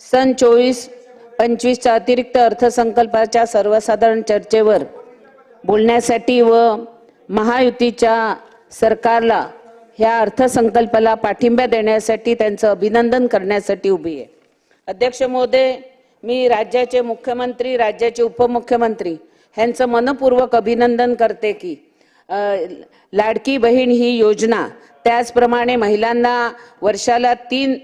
सन चोवीस पंचवीसच्या अतिरिक्त अर्थसंकल्पाच्या सर्वसाधारण चर्चेवर बोलण्यासाठी व महायुतीच्या सरकारला ह्या अर्थसंकल्पाला पाठिंबा देण्यासाठी त्यांचं अभिनंदन करण्यासाठी उभी आहे. अध्यक्ष महोदय मी राज्याचे मुख्यमंत्री राज्याचे उपमुख्यमंत्री ह्यांचं मनपूर्वक अभिनंदन करते की लाडकी बहीण ही योजना त्याचप्रमाणे महिलांना वर्षाला तीन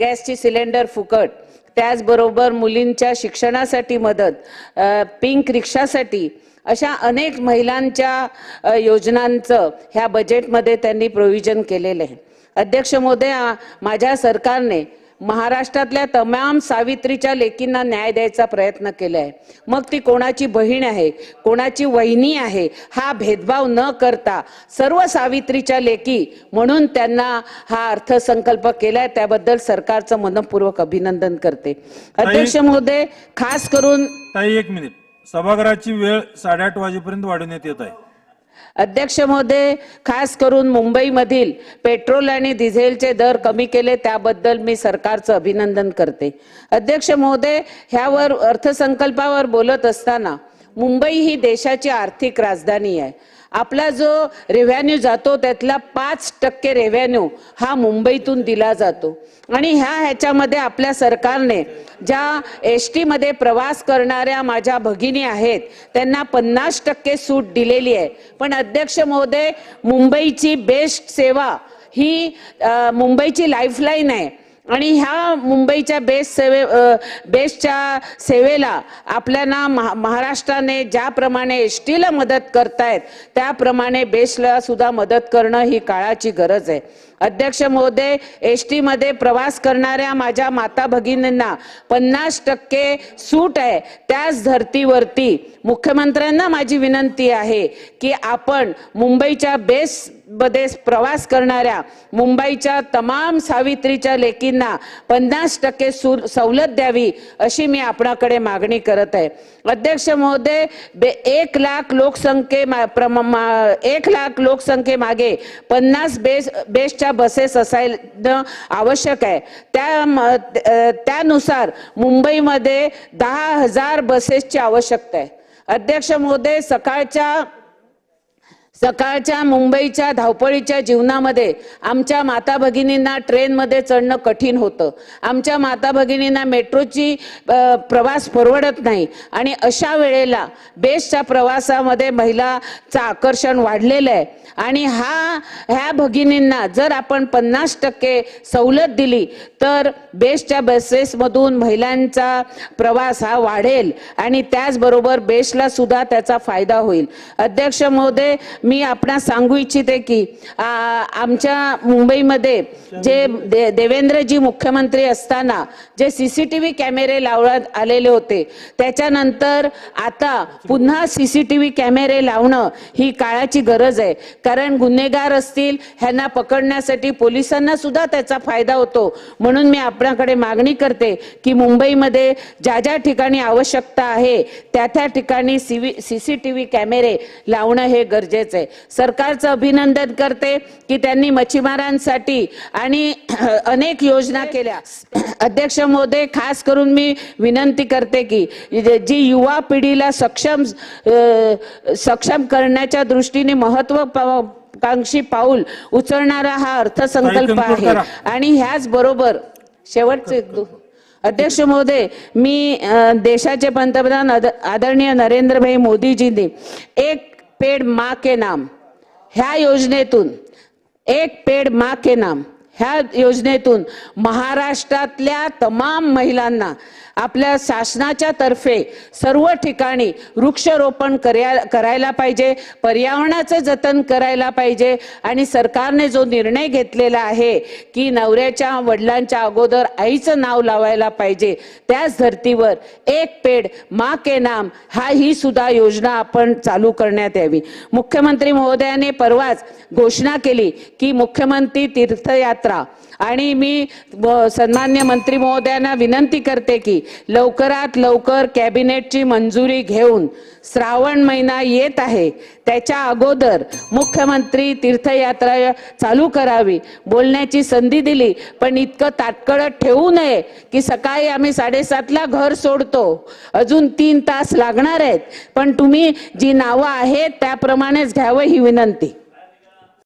गॅसची सिलेंडर फुकट. त्याचबरोबर मुलींच्या शिक्षणासाठी मदत पिंक रिक्षासाठी अशा अनेक महिलांच्या योजनांचं ह्या बजेटमध्ये त्यांनी प्रोव्हिजन केलेलं आहे. अध्यक्ष मोदया माझ्या सरकारने महाराष्ट्रातल्या तमाम सावित्रीच्या लेकींना न्याय द्यायचा प्रयत्न केला आहे मग ती कोणाची बहीण आहे? कोणाची वहिनी आहे? हा भेदभाव न करता सर्व सावित्रीच्या लेकी म्हणून त्यांना हा अर्थसंकल्प केलाय. त्याबद्दल सरकारचं मनपूर्वक अभिनंदन करते. अध्यक्ष महोदय खास करून ताई एक मिनिट. सभागृहाची वेळ साडेआठ वाजेपर्यंत वाढवण्यात येत आहे. अध्यक्ष महोदय खास करून मुंबईमधील पेट्रोल आणि डिझेलचे दर कमी केले त्याबद्दल मी सरकारचं अभिनंदन करते. अध्यक्ष महोदय ह्यावर अर्थसंकल्पावर बोलत असताना मुंबई ही देशाची आर्थिक राजधानी आहे. आपला जो रेव्हेन्यू जातो त्यातला पाच टक्के रेव्हेन्यू हा मुंबईतून दिला जातो. आणि ह्या ह्याच्यामध्ये आपल्या सरकारने ज्या एस टीमध्ये प्रवास करणाऱ्या माझ्या भगिनी आहेत त्यांना पन्नास टक्के सूट दिलेली आहे. पण अध्यक्ष महोदय मुंबईची बेस्ट सेवा ही मुंबईची लाईफलाईन आहे. आणि ह्या मुंबईच्या बेस्ट सेवे बेस्टच्या सेवेला आपल्याला महा महाराष्ट्राने ज्याप्रमाणे एस टीला मदत करतायत त्याप्रमाणे बेस्टला सुद्धा मदत करणं ही काळाची गरज आहे. अध्यक्ष महोदय एस टीमध्ये प्रवास करणाऱ्या माझ्या माता भगिनींना पन्नास टक्के सूट आहे. त्याच धर्तीवरती मुख्यमंत्र्यांना माझी विनंती आहे की आपण मुंबईच्या बेस मध्ये प्रवास करणाऱ्या मुंबईच्या तमाम सावित्रीच्या लेकींना पन्नास टक्के सवलत द्यावी अशी मी आपणाकडे मागणी करत आहे. अध्यक्ष महोदय बे- एक लाख लोकसंख्ये मा- मा- एक लाख लोकसंख्येमागे पन्नास बेस बेसच्या बसेस असायला आवश्यक आहे. त्या त्यानुसार मुंबईमध्ये दहा हजार बसेसची आवश्यकता आहे. अध्यक्ष महोदय सकाळच्या सकाळच्या मुंबईच्या धावपळीच्या जीवनामध्ये आमच्या माता भगिनींना ट्रेनमध्ये चढणं कठीण होतं. आमच्या माता भगिनींना मेट्रोची प्रवास परवडत नाही. आणि अशा वेळेला बेस्टच्या प्रवासामध्ये महिलाचं आकर्षण वाढलेलं आहे. आणि हा ह्या भगिनींना जर आपण पन्नास टक्के सवलत दिली तर बेस्टच्या बसेसमधून महिलांचा प्रवास हा वाढेल. आणि त्याचबरोबर बेस्टला सुद्धा त्याचा फायदा होईल. अध्यक्ष महोदय मी आपणास सांगू इच्छिते की आमच्या मुंबईमध्ये जे दे, देवेंद्रजी मुख्यमंत्री असताना जे सी सी टी व्ही कॅमेरे लावण्यात आलेले होते त्याच्यानंतर आता पुन्हा सी सी टी व्ही कॅमेरे लावणं ही काळाची गरज आहे. कारण गुन्हेगार असतील ह्यांना पकडण्यासाठी पोलिसांना सुद्धा त्याचा फायदा होतो. म्हणून मी आपणाकडे मागणी करते की मुंबईमध्ये ज्या ज्या ठिकाणी आवश्यकता आहे त्या त्या ठिकाणी सी सी टी व्ही कॅमेरे लावणं हे गरजेचं आहे. सरकारचं अभिनंदन करते की त्यांनी मच्छीमारांसाठी आणि अनेक योजना केल्या. अध्यक्ष महोदय खास करून मी विनंती करते की जी युवा पिढीला सक्षम सक्षम करण्याच्या दृष्टीने महत्वकांक्षी पाऊल उचलणारा हा अर्थसंकल्प आहे. आणि ह्याच बरोबर शेवटचे अध्यक्ष महोदय मी देशाचे पंतप्रधान आद- आदरणीय नरेंद्रभाई मोदीजींनी एक पेड माँ के नाम. ह्या योजनेतून एक पेड माँ के नाम. ह्या योजनेतून महाराष्ट्रातल्या तमाम महिलांना आपल्या शासनाच्या तर्फे सर्व ठिकाणी वृक्षारोपण कर्या- करायला पाहिजे पर्यावरणाचं जतन करायला पाहिजे आणि सरकारने जो निर्णय घेतलेला आहे की नवऱ्याच्या वडिलांच्या अगोदर आईचं नाव लावायला पाहिजे त्याच धर्तीवर एक पेड मा के नाम हा ही सुद्धा योजना आपण चालू करण्यात यावी. मुख्यमंत्री महोदयाने परवाच घोषणा केली की मुख्यमंत्री तीर्थयात्रा तीर्थयात्रा आणि मी सन्मान्य मंत्री महोदयांना विनंती करते की लवकरात लवकर कॅबिनेटची मंजुरी घेऊन श्रावण महिना येत आहे. त्याच्या अगोदर मुख्यमंत्री तीर्थयात्रा चालू करावी बोलण्याची संधी दिली. पण इतकं ताटकळत ठेवू नये की सकाळी आम्ही साडेसातला घर सोडतो. अजून तीन तास लागणार आहेत. पण तुम्ही जी नावं आहेत त्याप्रमाणेच घ्यावं ही विनंती.